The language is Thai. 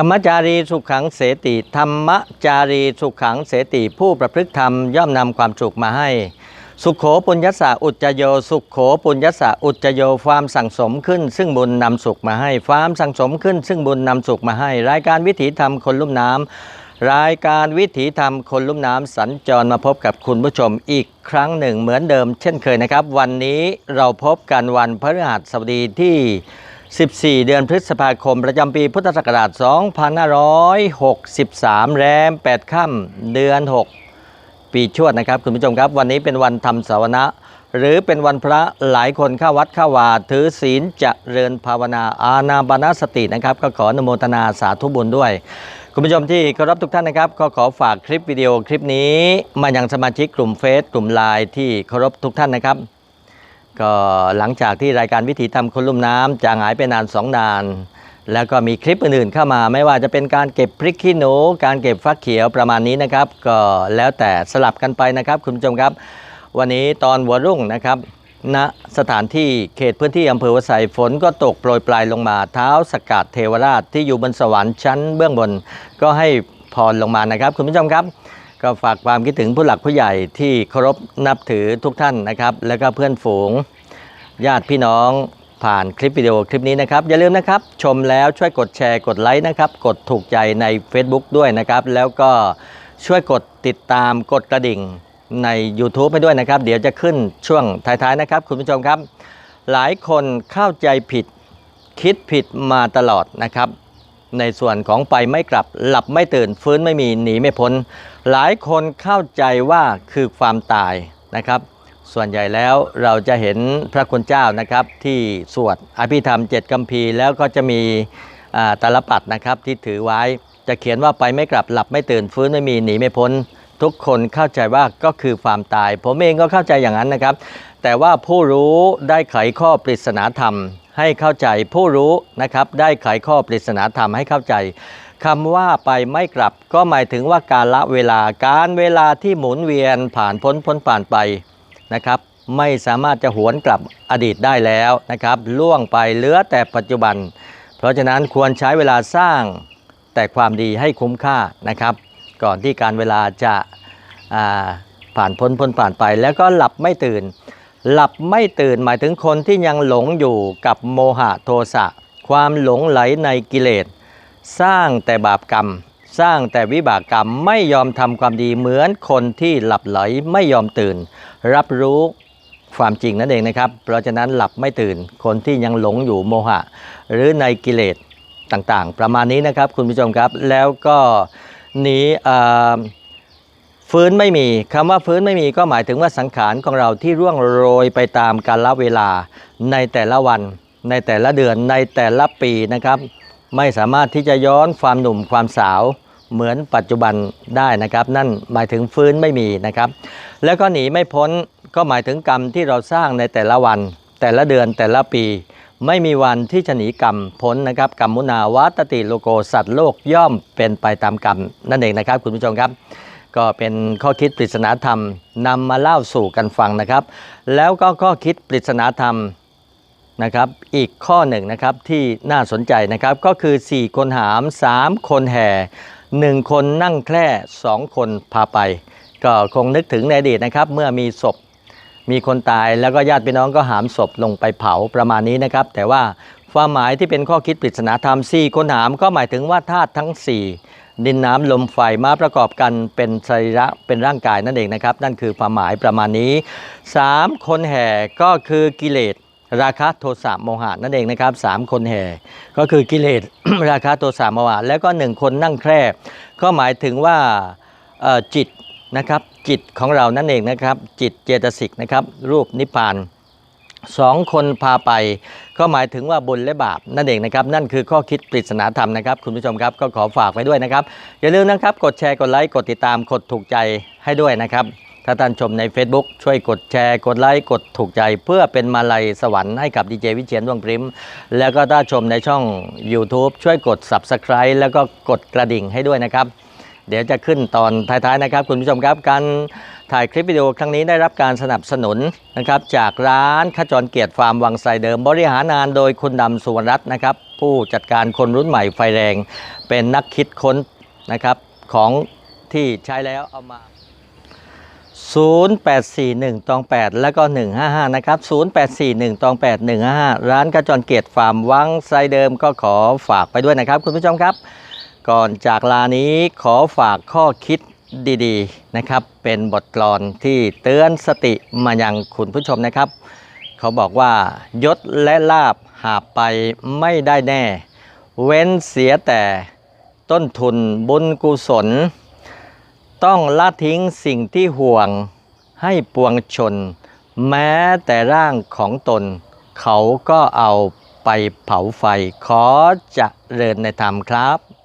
ธรรมจารีสุขขังเสติธรรมจารีสุขขังเสติผู้ประพฤติธรรมย่อมนำความสุขมาให้ สุขโขปุญญสะอุจจโย สุขโขปุญญสะอุจจโยความสั่งสมขึ้น ซึ่งบุญนำสุขมาให้ความสั่งสมขึ้น ซึ่งบุญนำสุขมาให้ รายการวิถีธรรมคนลุ่มน้ำรายการวิถีธรรมคนลุ่มน้ำสัญจรมาพบกับคุณผู้ชมอีกครั้งหนึ่งเหมือนเดิม เช่นเคยนะครับ วันนี้เราพบกันวันพฤหัสบดีที่ 14 เดือนพฤษภาคม ประจำปีพุทธศักราช 2563 แรม 8 ค่ำเดือน 6 ปีชวดนะครับ คุณผู้ชมครับ วันนี้เป็นวันทำสาวนะ หรือเป็นวันพระหลายคนเข้าวัดเข้าวาถือศีลเจริญภาวนาอาณาบานาสตินะครับ ก็ขออนุโมทนาสาธุบุญด้วยคุณผู้ชมที่เคารพทุกท่านนะครับก็ขอฝากคลิปวิดีโอคลิปนี้ มายังสมาชิกกลุ่มเฟซกลุ่มไลน์ที่เคารพทุกท่านนะครับ ก็หลังจากที่รายการวิถีธรรมคนลุ่มน้ำจางหายไปนานสองนาน แล้วก็มีคลิปอื่นๆเข้ามา ไม่ว่าจะเป็นการเก็บพริกขี้หนู การเก็บฟักเขียวประมาณนี้นะครับ ก็แล้วแต่สลับกันไปนะครับคุณผู้ชมครับ วันนี้ตอนหัวรุ่งนะครับณสถานที่เขตพื้นที่อำเภอวไสฝนก็ตกโปรยปลายลงมาเท้าสกัดเทวราชที่อยู่บนสวรรค์ชั้นเบื้องบน ก็ให้พรลงมานะครับ คุณผู้ชมครับ ก็ฝากความคิดถึงผู้หลักผู้ใหญ่ที่เคารพนับถือทุกท่านนะครับ แล้วก็เพื่อนฝูง ญาติพี่น้องผ่านคลิปวิดีโอคลิปนี้นะครับ อย่าลืมนะครับ ชมแล้วช่วยกดแชร์กดไลค์นะครับ กดถูกใจใน Facebook ด้วยนะครับ แล้วก็ช่วยกดติดตามกดกระดิ่งใน YouTube ให้ด้วยนะครับ เดี๋ยวจะขึ้นช่วงท้ายๆนะครับ คุณผู้ชมครับ หลายคนเข้าใจผิดคิดผิดมาตลอดนะครับ ในส่วนของไปไม่กลับหลับไม่ตื่นฟื้นไม่มีหนีไม่พ้น หลายคนเข้าใจว่าคือความตายนะครับ ส่วนใหญ่แล้วเราจะเห็นพระคุณเจ้านะครับ ที่สวดอภิธรรมเจ็ดกัมพีแล้วก็จะมีตาลปัดนะครับที่ถือไว้จะเขียนว่าไปไม่กลับหลับไม่ตื่นฟื้นไม่มีหนีไม่พ้น ทุกคนเข้าใจว่าก็คือความตาย ผมเองก็เข้าใจอย่างนั้นนะครับ แต่ว่าผู้รู้ได้ไขข้อปริศนาธรรม ให้เข้าใจผู้รู้นะครับได้ไขข้อปริศนาธรรมให้เข้าใจคำว่าไปไม่กลับก็หมายถึงว่าการละเวลาการเวลาที่หมุนเวียนผ่านพ้นพ้นผ่านไปนะครับไม่สามารถจะหวนกลับอดีตได้แล้วนะครับล่วงไปเหลือแต่ปัจจุบัน เพราะฉะนั้นควรใช้เวลาสร้างแต่ความดีให้คุ้มค่านะครับ ก่อนที่การเวลาจะาผ่านพ้นพ้นผ่านไปแล้วก็หลับไม่ตื่น หลับไม่ตื่นหมายถึงคนที่ยังหลงอยู่กับโมหะโทสะ ความหลงไหลในกิเลส สร้างแต่บาปกรรม สร้างแต่วิบากกรรมไม่ยอมทำความดีเหมือนคนที่หลับไหลไม่ยอมตื่น รับรู้ความจริงนั่นเองนะครับ เพราะฉะนั้นหลับไม่ตื่นคนที่ยังหลงอยู่โมหะ หรือในกิเลสต่างๆ ประมาณนี้นะครับคุณผู้ชมครับแล้วก็หนีอ่า ฟื้นไม่มีคำว่าฟื้นไม่มีก็หมายถึงว่าสังขารของเราที่ร่วงโรยไปตามกาลเวลาในแต่ละวัน ในแต่ละเดือนในแต่ละปีนะครับ ไม่สามารถที่จะย้อนความหนุ่มความสาวเหมือนปัจจุบันได้นะครับ นั่นหมายถึงฟื้นไม่มีนะครับ แล้วก็หนีไม่พ้นก็หมายถึงกรรมที่เราสร้างในแต่ละวัน แต่ละเดือนแต่ละปี ไม่มีวันที่จะหนีกรรมพ้นนะครับกรรมมุนาวัตติโลโกสัตว์โลกย่อมเป็นไปตามกรรมนั่นเองนะครับ คุณผู้ชมครับ ก็เป็นข้อคิดปริศนาธรรมนำมาเล่าสู่กันฟังนะครับ แล้วก็ข้อคิดปริศนาธรรมนะครับอีกข้อหนึ่งนะครับที่น่าสนใจนะครับก็คือ 4 คนหาม 3 คนแห่ 1 คนนั่งแคร่2 คนพาไป ก็คงนึกถึงในอดีตนะครับ เมื่อมีศพมีคนตายแล้วก็ญาติพี่น้องก็หามศพลงไปเผาประมาณนี้นะครับ แต่ว่าความหมายที่เป็นข้อคิดปริศนาธรรม 4 คนหามก็หมายถึงว่าธาตุทั้ง 4 ดินน้ำลมไฟมาประกอบกันเป็นสรีระเป็นร่างกายนั่นเองนะครับ นั่นคือความหมายประมาณนี้ 3 คนแห่ก็คือกิเลสราคะโทสะโมหะนั่นเองนะครับสามคนแห่ก็คือกิเลส ราคะโทสะโมหะ แล้วก็หนึ่งคนนั่งแคร่ก็หมายถึงว่าจิตนะครับจิตของเรานั่นเองนะครับ จิตเจตสิกนะครับ รูปนิพพาน สองคนพาไปก็หมายถึงว่าบุญและบาปนั่นเองนะครับ นั่นคือข้อคิดปริศนาธรรมนะครับ คุณผู้ชมครับก็ขอฝากไว้ด้วยนะครับ อย่าลืมนะครับ กดแชร์กดไลค์กดติดตามกดถูกใจให้ด้วยนะครับ ถ้าท่านชมใน Facebook ช่วยกดแชร์กดไลค์กดถูกใจ เพื่อเป็นมาลัยสวรรค์ให้กับดีเจวิเชียนดวงพริมแล้วก็ถ้าชมในช่อง YouTube ช่วยกด Subscribe แล้วก็กดกระดิ่งให้ด้วยนะครับ เดี๋ยวจะขึ้นตอนท้ายๆนะครับ คุณผู้ชมครับการถ่ายคลิปวิดีโอครั้งนี้ได้รับการสนับสนุนนะครับจากร้านขจรเกียรติฟาร์มวังไซเดิม บริหารงานโดยคุณดำสุวรรณรัตน์นะครับ ผู้จัดการคนรุ่นใหม่ไฟแรง เป็นนักคิดค้นนะครับของที่ใช้แล้วเอามา 0841ตอง8 แล้วก็ 155 นะครับ 0841ตอง8 155 ร้านกระจรเกียรติฟาร์มวังไซเดิมก็ขอฝากไปด้วยนะครับ คุณผู้ชมครับ ก่อนจากลานี้ขอฝากข้อคิดดีๆนะครับ เป็นบทกลอนที่เตือนสติมายังคุณผู้ชมนะครับ เขาบอกว่ายศและลาบหาไปไม่ได้แน่ เว้นเสียแต่ต้นทุนบุญกุศล ต้องละทิ้งสิ่งที่ห่วงให้ปวงชน แม้แต่ร่างของตน เขาก็เอาไปเผาไฟขอจะเริญในธรรมครับ